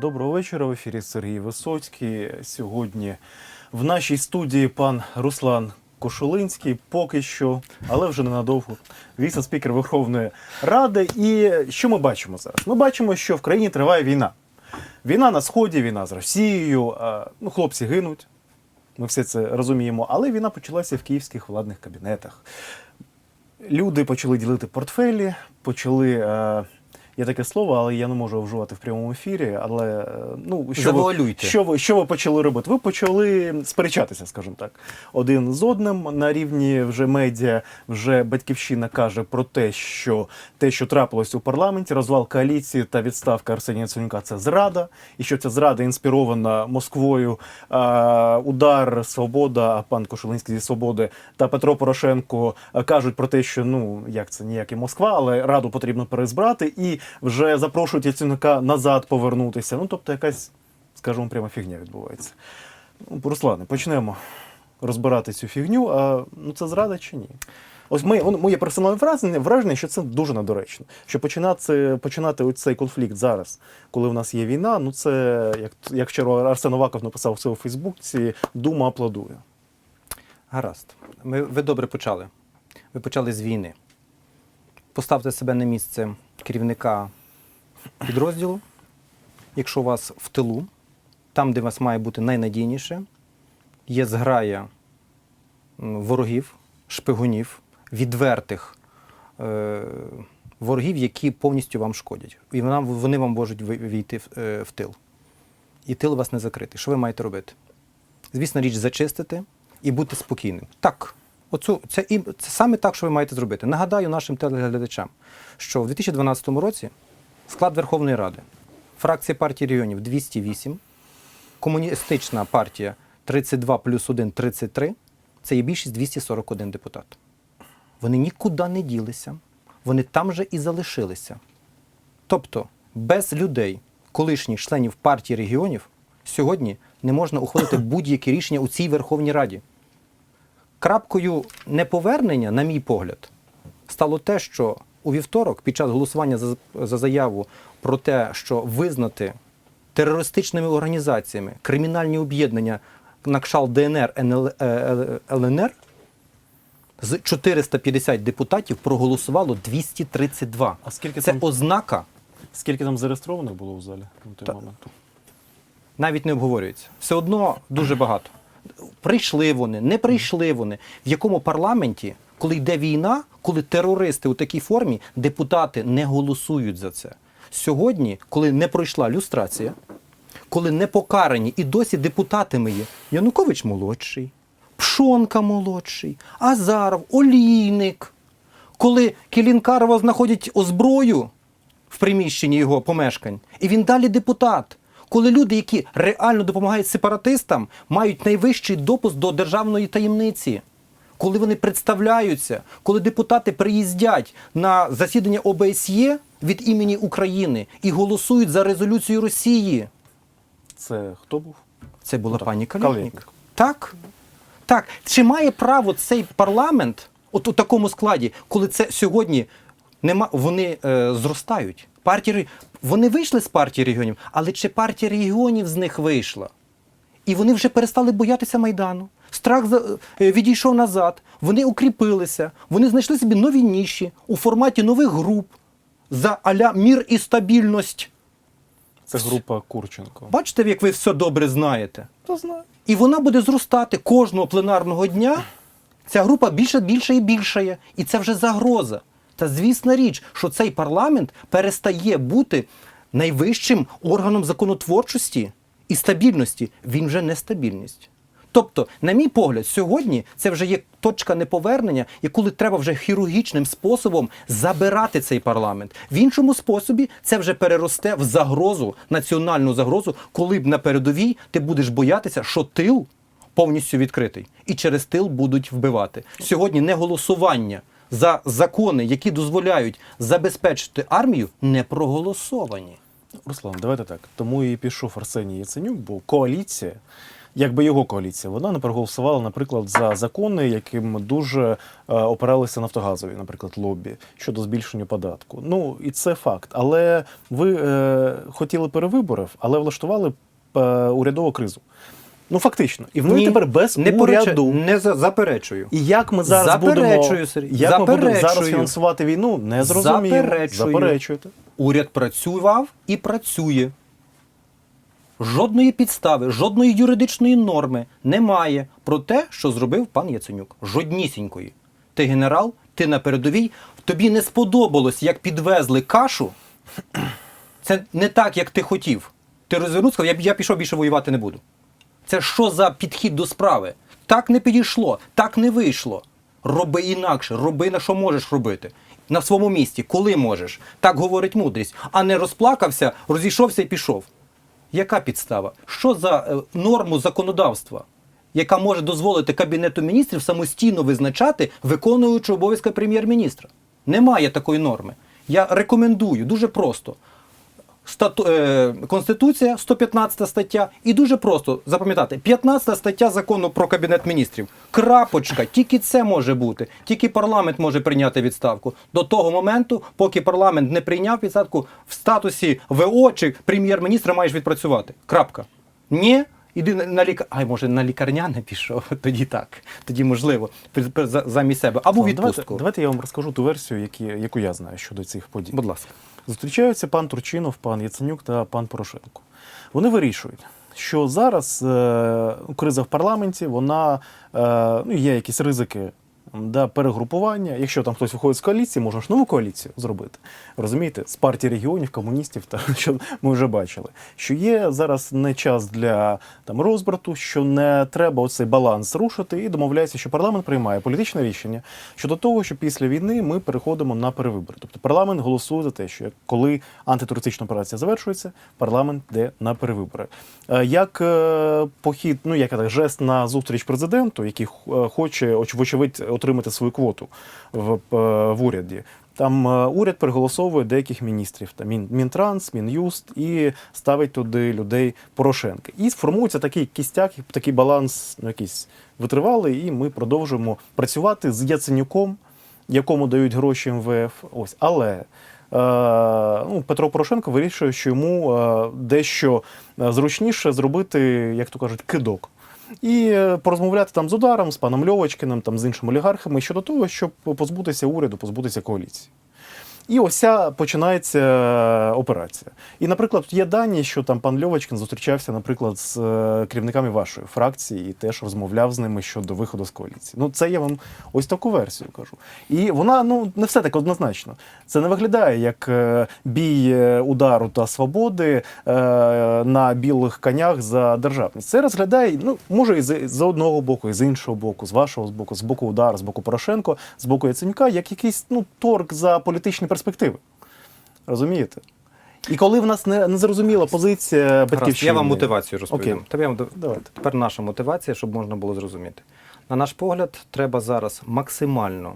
Доброго вечора. В ефірі Сергій Висоцький. Сьогодні в нашій студії пан Руслан Кошулинський, поки що, але вже ненадовго. Віце-спікер Верховної Ради. І що ми бачимо зараз? Ми бачимо, що в країні триває війна. Війна на сході, війна з Росією. Ну, хлопці гинуть. Ми все це розуміємо. Але війна почалася в київських владних кабінетах. Люди почали ділити портфелі, почали. Є таке слово, але я не можу вживати в прямому ефірі. Але е, ну що ви, що ви що ви почали робити? Ви почали сперечатися, скажімо так, один з одним на рівні вже медіа. Вже батьківщина каже про те, що те, що трапилось у парламенті, розвал коаліції та відставка Арсенія Яценюка – це зрада, і що ця зрада інспірована Москвою. Е, удар Свобода, а пан Кошулинський зі свободи та Петро Порошенко е, кажуть про те, що ну як це ніяк і Москва, але раду потрібно перезбрати, і вже запрошують Яценюка назад повернутися. Ну тобто, якась, скажімо, прямо фігня відбувається. Ну, Руслане, почнемо розбирати цю фігню. А ну це зрада чи ні? Ось ми, он- моє персональне враження, враження, що це дуже недоречно. Що починати, починати цей конфлікт зараз, коли в нас є війна, ну це як, як вчора Арсен Оваков написав у себе у Фейсбуці, дума аплодує. Гаразд. Ми, ви добре почали. Ви почали з війни. Поставте себе на місце керівника підрозділу, якщо у вас в тилу, там, де вас має бути найнадійніше, є зграя ворогів, шпигунів, відвертих е, ворогів, які повністю вам шкодять. І вона, вони вам можуть війти в, е, в тил. І тил у вас не закритий. Що ви маєте робити? звісно, річ зачистити і бути спокійним. Так, оцю, це, і, це саме так, що ви маєте зробити. Нагадаю нашим телеглядачам, що в 2012 році склад Верховної Ради, фракція партії регіонів 208, комуністична партія 32 плюс 1 33, це є більшість 241 депутат. Вони нікуди не ділися, вони там же і залишилися. Тобто, без людей, колишніх членів партії регіонів, сьогодні не можна ухвалити будь-які рішення у цій Верховній Раді. Крапкою неповернення, на мій погляд, стало те, що у вівторок, під час голосування за, за заяву про те, що визнати терористичними організаціями кримінальні об'єднання на кшалт ДНР НЛ, е, ЛНР, з 450 депутатів проголосувало 232. А скільки Це там, ознака скільки там зареєстрованих було в залі на той Та- момент? навіть не обговорюється. Все одно дуже багато. Прийшли вони, не прийшли вони. В якому парламенті, коли йде війна, коли терористи у такій формі, депутати не голосують за це. Сьогодні, коли не пройшла люстрація, коли не покарані і досі депутатами є Янукович молодший, Пшонка молодший, Азаров, Олійник. Коли Кілінкарова знаходять озброю в приміщенні його помешкань, і він далі депутат. Коли люди, які реально допомагають сепаратистам, мають найвищий допуск до державної таємниці, коли вони представляються, коли депутати приїздять на засідання ОБСЄ від імені України і голосують за резолюцію Росії. Це хто був? Це була Так, пані. Калєтнік. Так. Так. Чи має право цей парламент, от у такому складі, коли це сьогодні нема, вони е, зростають? Партії, вони вийшли з партії регіонів, але чи партія регіонів з них вийшла? І вони вже перестали боятися Майдану. Страх е, відійшов назад, вони укріпилися, вони знайшли собі нові ніші у форматі нових груп за аля мір і стабільність. Це група Курченко. Бачите, як ви все добре знаєте? Хто знає? І вона буде зростати кожного пленарного дня. Ця група більше, більше і більшає. І це вже загроза. Та звісна річ, що цей парламент перестає бути найвищим органом законотворчості і стабільності. Він вже не стабільність. Тобто, на мій погляд, сьогодні це вже є точка неповернення, і коли треба вже хірургічним способом забирати цей парламент. В іншому способі це вже переросте в загрозу, національну загрозу, коли б на передовій ти будеш боятися, що тил повністю відкритий, і через тил будуть вбивати. Сьогодні не голосування за закони, які дозволяють забезпечити армію, не проголосовані. Руслан, давайте так. Тому і пішов Арсеній Яценюк, бо коаліція якби його коаліція, вона не проголосувала, наприклад, за закони, яким дуже е, опиралися нафтогазові, наприклад, лобі щодо збільшення податку. Ну і це факт. Але ви е, хотіли перевиборів, але влаштували е, урядову кризу. Ну фактично, і вони Ні, тепер без не уряду. порече- не за- заперечую. І як ми зараз Заперечую, будемо, Сергій, як ми будемо зараз фінансувати війну, не зрозуміло. Заперечую. Заперечуєте. Уряд працював і працює. Жодної підстави, жодної юридичної норми немає про те, що зробив пан Яценюк. Жоднісінької. Ти генерал, ти на передовій. Тобі не сподобалось, як підвезли кашу. Це не так, як ти хотів. Ти розвернувся, сказав, я, я пішов більше воювати не буду. Це що за підхід до справи? Так не підійшло, так не вийшло. Роби інакше, роби на що можеш робити. На своєму місці, коли можеш. Так говорить мудрість, а не розплакався, розійшовся і пішов. Яка підстава? Що за е, норму законодавства, яка може дозволити Кабінету міністрів самостійно визначати виконуючого обов'язки прем'єр-міністра? Немає такої норми. Я рекомендую дуже просто. Стату, е, Конституція, 115 стаття, і дуже просто запам'ятати, 15 стаття закону про Кабінет міністрів. Крапочка, тільки це може бути. Тільки парламент може прийняти відставку. До того моменту, поки парламент не прийняв відставку, в статусі ВО чи прем'єр-міністра маєш відпрацювати. Крапка. Ні. Іди на- на лікар... Ай, може, на лікарняне пішов, тоді так. Тоді можливо, замість себе. Або Давайте, відпустку. давайте я вам розкажу ту версію, які, яку я знаю щодо цих подій. Будь ласка. Зустрічаються пан Турчинов, пан Яценюк та пан Порошенко. Вони вирішують, що зараз е, криза в парламенті, вона е, ну, є якісь ризики. Да, перегрупування. Якщо там хтось виходить з коаліції, можна ж нову коаліцію зробити. Розумієте, з партії регіонів, комуністів, та що ми вже бачили. Що є зараз не час для там розбрату, що не треба оцей баланс рушити і домовляється, що парламент приймає політичне рішення щодо того, що після війни ми переходимо на перевибори. Тобто парламент голосує за те, що коли антитерористична операція завершується, парламент йде на перевибори. Е, Як е, похід, ну як так, жест на зустріч президенту, який е, хоче, оч- вочевидь, отримати свою квоту в, е, в уряді. Там е, уряд переголосовує деяких міністрів, там Мінтранс, Мін'юст, і ставить туди людей Порошенка. І сформується такий кістяк, такий баланс, ну якийсь витривалий, і ми продовжуємо працювати з Яценюком, якому дають гроші МВФ. Ось, але е, ну, Петро Порошенко вирішує, що йому дещо зручніше зробити, як то кажуть, кидок. І е, порозмовляти там з ударом, з паном Льовочкиним, там з іншими олігархами щодо того, щоб позбутися уряду, позбутися коаліції. І ось починається е, операція. І, наприклад, є дані, що там пан Льовочкин зустрічався, наприклад, з е, керівниками вашої фракції і теж розмовляв з ними щодо виходу з коаліції. Ну, це я вам ось таку версію кажу. І вона ну не все так однозначно. Це не виглядає як е, бій удару та свободи на білих конях за державність. Це розглядає, ну може і з одного боку, і з іншого боку, з вашого боку, з боку удару, з боку Порошенко, з боку Яценюка, як якийсь ну торг за політичні перспективи. Розумієте? І коли в нас не, не зрозуміла позиція батьківщини. я вам мотивацію розповім. Окей. До- Давайте. тепер наша мотивація, щоб можна було зрозуміти. На наш погляд, треба зараз максимально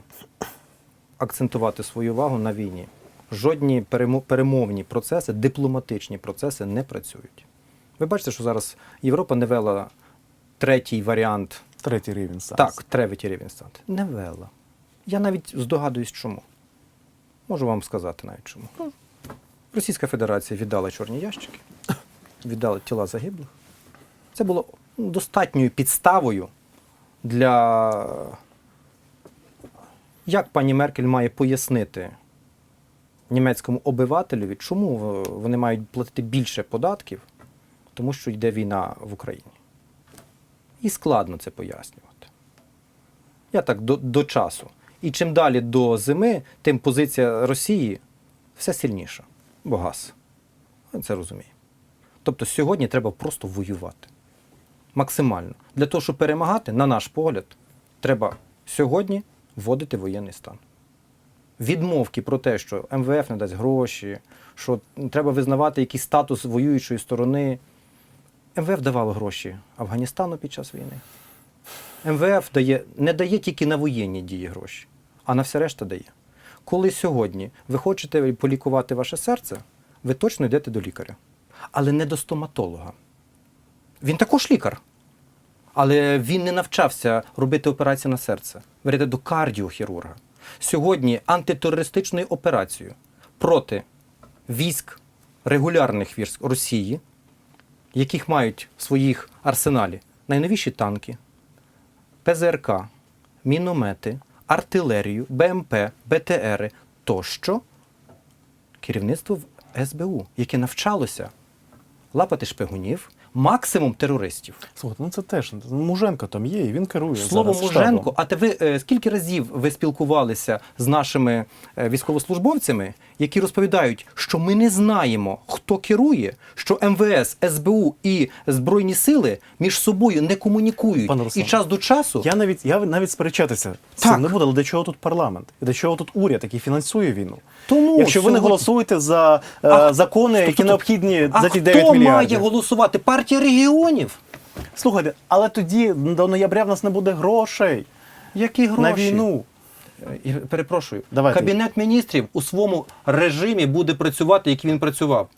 акцентувати свою увагу на війні. Жодні перемовні процеси, дипломатичні процеси не працюють. Ви бачите, що зараз Європа не вела третій варіант, Третій рівень санкцій. так, третій рівень стати. Не вела. Я навіть здогадуюсь, чому. Можу вам сказати навіть чому. Російська Федерація віддала чорні ящики, віддала тіла загиблих. Це було достатньою підставою для. Як пані Меркель має пояснити німецькому обивателеві, чому вони мають платити більше податків, тому що йде війна в Україні? І складно це пояснювати. Я так до, до часу. І чим далі до зими, тим позиція Росії все сильніша, бо газ. Ми це розуміємо. Тобто сьогодні треба просто воювати. Максимально. Для того, щоб перемагати, на наш погляд, треба сьогодні вводити воєнний стан. Відмовки про те, що МВФ не дасть гроші, що треба визнавати якийсь статус воюючої сторони. МВФ давало гроші Афганістану під час війни. МВФ дає, не дає тільки на воєнні дії гроші, а на все решта дає. Коли сьогодні ви хочете полікувати ваше серце, ви точно йдете до лікаря. Але не до стоматолога. Він також лікар. Але він не навчався робити операції на серце. Берете до кардіохірурга. Сьогодні антитерористичною операцією проти військ, регулярних військ Росії, яких мають в своїх арсеналі найновіші танки, ПЗРК, міномети, артилерію, БМП, БТРи тощо керівництво в СБУ, яке навчалося лапати шпигунів, максимум терористів. Слухайте, ну це теж Муженко там є, і він керує. Слово зараз Муженко, штабом. а те ви е, скільки разів ви спілкувалися з нашими е, військовослужбовцями, які розповідають, що ми не знаємо, хто керує, що МВС, СБУ і Збройні сили між собою не комунікують. Пане і час до часу Я навіть я навіть сперечатися Так. цим не буду, але до чого тут парламент? І до чого тут уряд, який фінансує війну? Тому Якщо ви не голосуєте за е, А, закони, які стоп. необхідні а за ті 9 хто мільярдів. має голосувати? Партія регіонів. Слухайте, але тоді до ноября в нас не буде грошей Які гроші? на війну. Перепрошую, Давайте. кабінет міністрів у своєму режимі буде працювати, як він працював.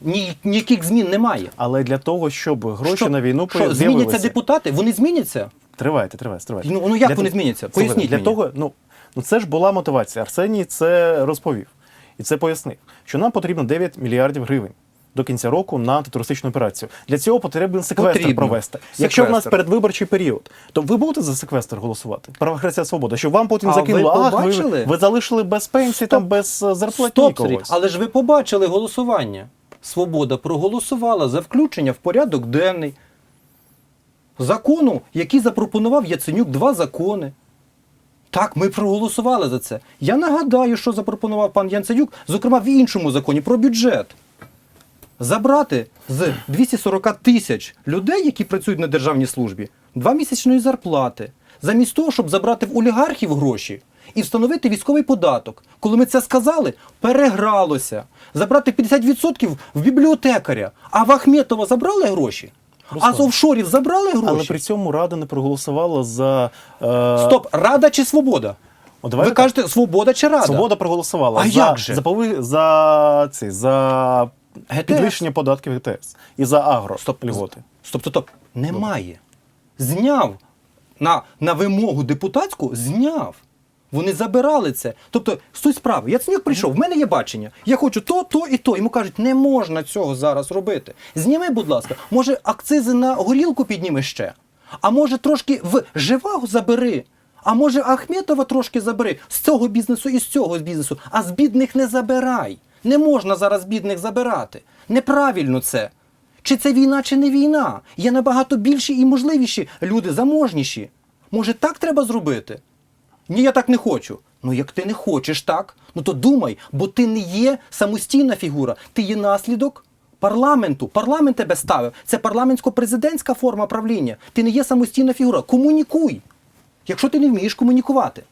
Ні, ніяких змін немає. Але для того, щоб гроші Що- на війну що, зміняться депутати? Вони зміняться? Тривайте, тривайте, тривайте. Ну, ну як Для вони зміняться? Поясніть для мені. того, ну, ну це ж була мотивація. Арсеній це розповів і це пояснив, що нам потрібно 9 мільярдів гривень. До кінця року на антитерористичну операцію. Для цього потрібен секвестр Потрібно. провести. Якщо в нас передвиборчий період, то ви будете за секвестр голосувати? Правохрестя свобода. Що вам Путін А закинув, ви ах, ви, ви залишили без пенсії, там без е, Стоп, когось. але ж ви побачили голосування. Свобода проголосувала за включення в порядок денний закону, який запропонував Яценюк два закони. Так, ми проголосували за це. Я нагадаю, що запропонував пан Яценюк, зокрема в іншому законі про бюджет. Забрати з 240 тисяч людей, які працюють на державній службі, два місячної зарплати, замість того, щоб забрати в олігархів гроші і встановити військовий податок. Коли ми це сказали, перегралося. Забрати 50% в бібліотекаря. А в Ахметова забрали гроші? А з офшорів забрали гроші? Але при цьому Рада не проголосувала за. Е... Стоп, Рада чи Свобода? О, давайте Ви так. кажете, Свобода чи Рада? Свобода проголосувала А за, як же? за, за, за ГТС. підвищення податків ГТС і за агро Стоп, льготи. Стоп, стоп, стоп. Немає. Зняв. На, на вимогу депутатську зняв. Вони забирали це. Тобто, суть справи. Яценюк прийшов, в мене є бачення. Я хочу то, то і то. Йому кажуть, не можна цього зараз робити. Зніми, будь ласка, може, акцизи на горілку підніми ще. А може, трошки в живагу забери. А може, Ахметова трошки забери з цього бізнесу і з цього бізнесу, а з бідних не забирай. Не можна зараз бідних забирати. Неправильно це. Чи це війна, чи не війна? Є набагато більші і можливіші люди, заможніші. Може, так треба зробити? Ні, я так не хочу. Ну, як ти не хочеш так, ну то думай, бо ти не є самостійна фігура, ти є наслідок парламенту. Парламент тебе ставив. Це парламентсько-президентська форма правління. Ти не є самостійна фігура. Комунікуй. Якщо ти не вмієш комунікувати,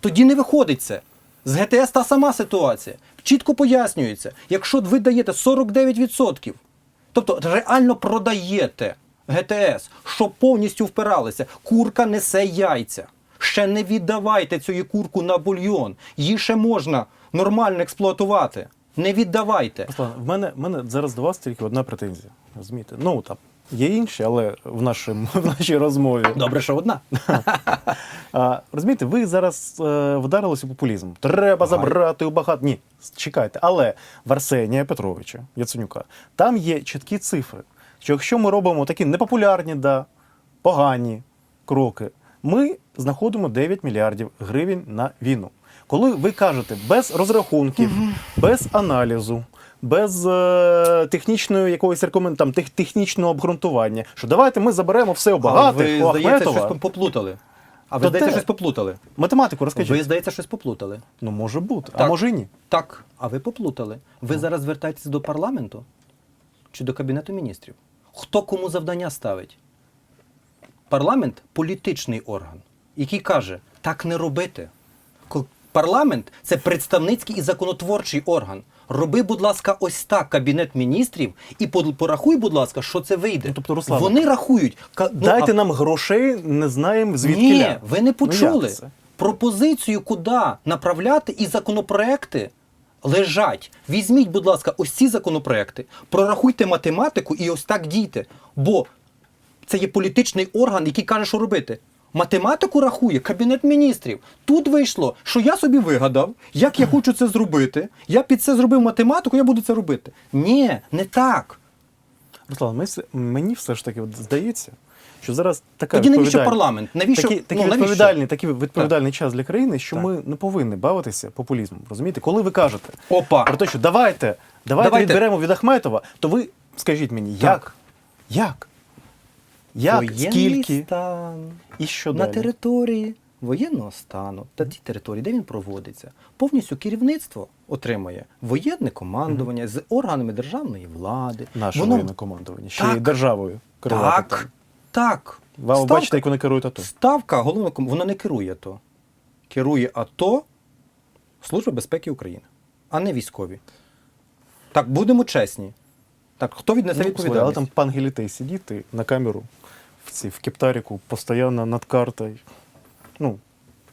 тоді не виходить це. З ГТС та сама ситуація. Чітко пояснюється, якщо ви даєте 49%, тобто реально продаєте ГТС, щоб повністю впиралися, курка несе яйця. Ще не віддавайте цю курку на бульйон. Її ще можна нормально експлуатувати. Не віддавайте. Руслан, в мене, в мене зараз до вас тільки одна претензія. Розумієте? Ну там є інші, але в, нашим, в нашій розмові. Добре, що одна. А, розумієте, ви зараз е, вдарились у популізм. Треба забрати у багато. Ні, чекайте. Але в Арсенія Петровича Яценюка там є чіткі цифри. Що якщо ми робимо такі непопулярні, да, погані кроки, ми знаходимо 9 мільярдів гривень на війну. Коли ви кажете без розрахунків, без аналізу, без е, технічної якоїсь рекомен... там, тех, технічного обґрунтування, що давайте ми заберемо все у багатих, ви, здається, Ахметова. щось поплутали. А ви, То здається, те. щось поплутали. Математику розкажіть. Ви, здається, щось поплутали. Ну, може бути, а Так. може і ні. Так, а ви поплутали. Ви зараз звертаєтесь до парламенту чи до Кабінету міністрів? Хто кому завдання ставить? Парламент політичний орган, який каже, так не робити. Парламент це представницький і законотворчий орган. Роби, будь ласка, ось так Кабінет міністрів і порахуй, будь ласка, що це вийде. Ну, тобто, Руслане, Вони рахують. Ну, Дайте а- нам грошей, не знаємо звідки. ні, ля. ви не почули. Ну. Пропозицію, куди направляти, і законопроекти лежать. Візьміть, будь ласка, ось ці законопроекти, прорахуйте математику і ось так дійте. Бо Це є політичний орган, який каже, що робити. Математику рахує Кабінет міністрів. Тут вийшло, що я собі вигадав, як я хочу це зробити. Я під це зробив математику, я буду це робити. Ні, не так. Руслан, ми мені все ж таки от здається, що зараз така Тоді навіщо парламент? Навіщо такий, такий ну, навіщо? відповідальний, такий відповідальний час для країни, що Так. ми не повинні бавитися популізмом. Розумієте, коли ви кажете Опа. про те, що давайте, давайте, Давайте. відберемо від Ахметова, то ви скажіть мені, як? Як? Як? Воєнний Скільки? стан І що на далі? території воєнного стану та ті території, де він проводиться, повністю керівництво отримує воєнне командування з органами державної влади. Наше Воно- воєнне командування, ще й державою керувати. Так, там. так. Ви Ставка- бачите, як вони керують АТО. Ставка головного вона не керує АТО. Керує АТО Служба безпеки України, а не військові. Так, будемо чесні. Так, хто віднесе Ну, відповідальність? але там пан Гелітей сидіти на камеру в, цій, в кептаріку, постійно над картою. Ну,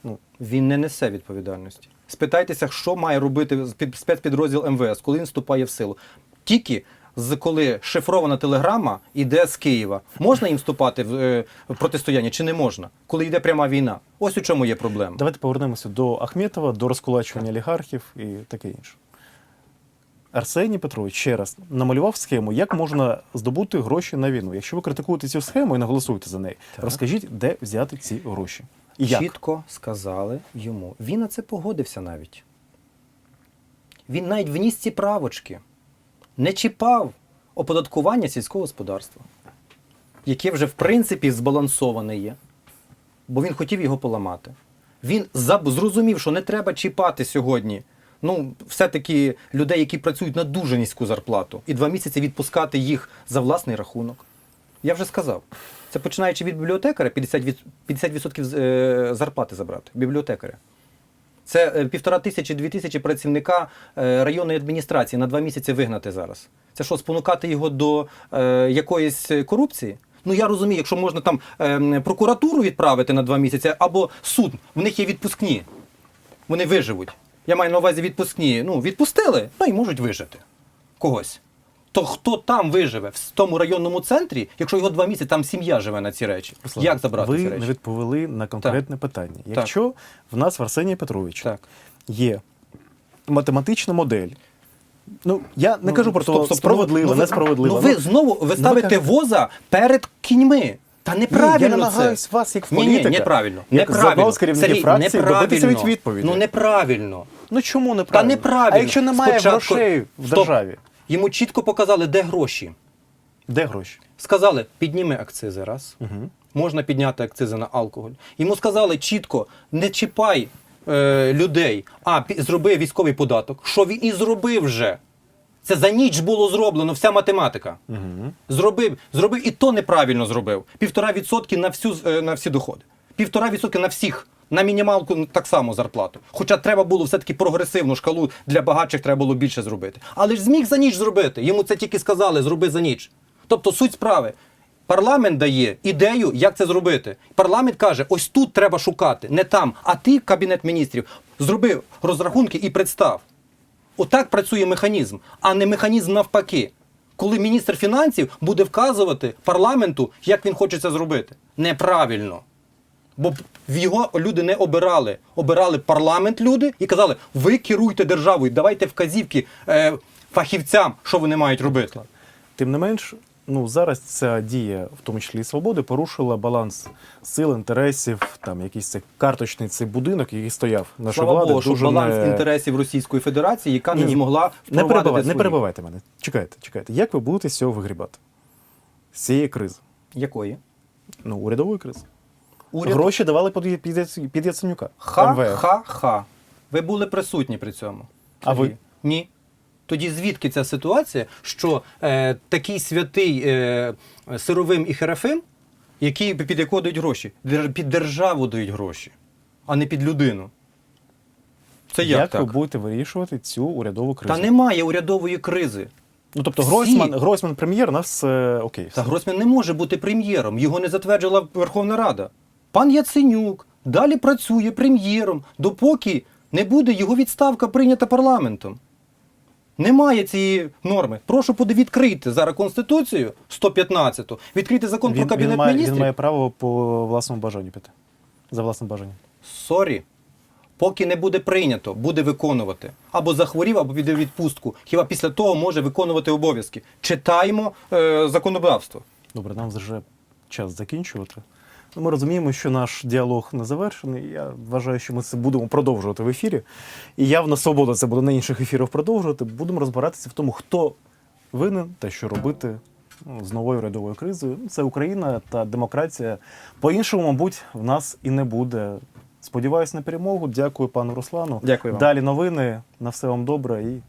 ну, Він не несе відповідальності. Спитайтеся, що має робити під- спецпідрозділ МВС, коли він вступає в силу. Тільки з коли шифрована телеграма йде з Києва. Можна їм вступати в, е, в протистояння чи не можна, коли йде пряма війна? Ось у чому є проблема. давайте повернемося до Ахметова, до розкулачування олігархів і таке інше. Арсеній Петрович ще раз намалював схему, як можна здобути гроші на війну. Якщо ви критикуєте цю схему і не голосуєте за неї, Так. розкажіть, де взяти ці гроші. І як? Чітко сказали йому. Він на це погодився навіть. Він навіть вніс ці правочки. Не чіпав оподаткування сільського господарства, яке вже в принципі збалансоване є, бо він хотів його поламати. Він зрозумів, що не треба чіпати сьогодні. Ну, все-таки людей, які працюють на дуже низьку зарплату, і два місяці відпускати їх за власний рахунок. Я вже сказав. Це починаючи від бібліотекаря, 50%, 50% е, зарплати забрати. Бібліотекаря. Це е, півтора тисячі, дві тисячі працівника е, районної адміністрації на два місяці вигнати зараз. Це що, спонукати його до е, якоїсь корупції? Ну я розумію, якщо можна там е, прокуратуру відправити на два місяці або суд, в них є відпускні. Вони виживуть. Я маю на увазі відпускні. Ну, відпустили, ну і можуть вижити когось. То хто там виживе в тому районному центрі, якщо його два місяці, там сім'я живе на ці речі? Руслан, Як забрати ви ці речі? не відповіли на конкретне питання. Якщо в нас в Арсенія Петровича Так. є математична модель, ну я не Ну, кажу про те, справедливо, ну, несправедливо. Ну ви знову ви ставите кажете- воза перед кіньми. Та неправильно Ні, я це. вас, як ні, ні, неправильно. як неправильно. з керівників Сергій, фракції, добитися неправильно. від відповіді. Ну неправильно. Ну чому Та неправильно? неправильно. А якщо немає Спочатку- грошей в Стоп. державі, Йому чітко показали, де гроші. де гроші? Сказали, підніми акцизи раз. Угу. Можна підняти акцизи на алкоголь. Йому сказали чітко: не чіпай е, людей, а зроби військовий податок. Що він і зробив вже. Це за ніч було зроблено, вся математика. Угу. Зробив, зробив і то неправильно зробив. Півтора відсотки на всю е, на всі доходи. Півтора відсотки на всіх. На мінімалку так само зарплату. Хоча треба було все-таки прогресивну шкалу для багатших треба було більше зробити. Але ж зміг за ніч зробити. Йому це тільки сказали, зроби за ніч. Тобто суть справи. Парламент дає ідею, як це зробити. Парламент каже, ось тут треба шукати, не там. А ти, кабінет міністрів, зроби розрахунки і представ. Отак працює механізм, а не механізм навпаки. Коли міністр фінансів буде вказувати парламенту, як він хоче це зробити. Неправильно. Бо його люди не обирали. Обирали парламент люди і казали: ви керуйте державою, давайте вказівки е, фахівцям, що вони мають робити. Тим не менш, ну зараз ця дія, в тому числі і свободи, порушила баланс сил, інтересів, там якийсь цей карточний цей будинок, який стояв наша Слава влада. Богу, що дуже баланс не... інтересів Російської Федерації, яка не Ні-ні, змогла Не, перебивайте, не перебивайте мене. Чекайте, чекайте. Як ви будете з цього вигрібати? З цієї кризи? Якої? Ну, урядової кризи. Уряд Гроші давали під, під, під Яценюка. Ха-ха-ха. Ви були присутні при цьому. А ви? Ні. Тоді звідки ця ситуація, що е, такий святий е, сировим і херафим, який під якого дають гроші? Під державу дають гроші, а не під людину. Це як, Як так? ви будете вирішувати цю урядову кризу? Та немає урядової кризи. Ну, тобто Всі- Гройсман, Гройсман прем'єр, у нас е, окей. Та все. Гройсман не може бути прем'єром. Його не затверджувала Верховна Рада. Пан Яценюк далі працює прем'єром, допоки не буде його відставка прийнята парламентом. Немає цієї норми. Прошу відкрити зараз Конституцію 115, відкрити закон про Кабінет він, має, міністрів. він має право по власному бажанню піти. За власним бажанням. Сорі. Поки не буде прийнято, буде виконувати. Або захворів, або піде відпустку. Хіба після того може виконувати обов'язки. Читаємо е, законодавство. Добре, нам вже час закінчувати. Ну, Ми розуміємо, що наш діалог не завершений. Я вважаю, що ми це будемо продовжувати в ефірі. І явно свобода це буде на інших ефірах продовжувати. Будемо розбиратися в тому, хто винен та що робити ну, з новою рядовою кризою. Ну, Це Україна та демократія. По-іншому, мабуть, в нас і не буде. Сподіваюсь на перемогу. Дякую пану Руслану. Дякую вам. Далі новини. На все вам добре і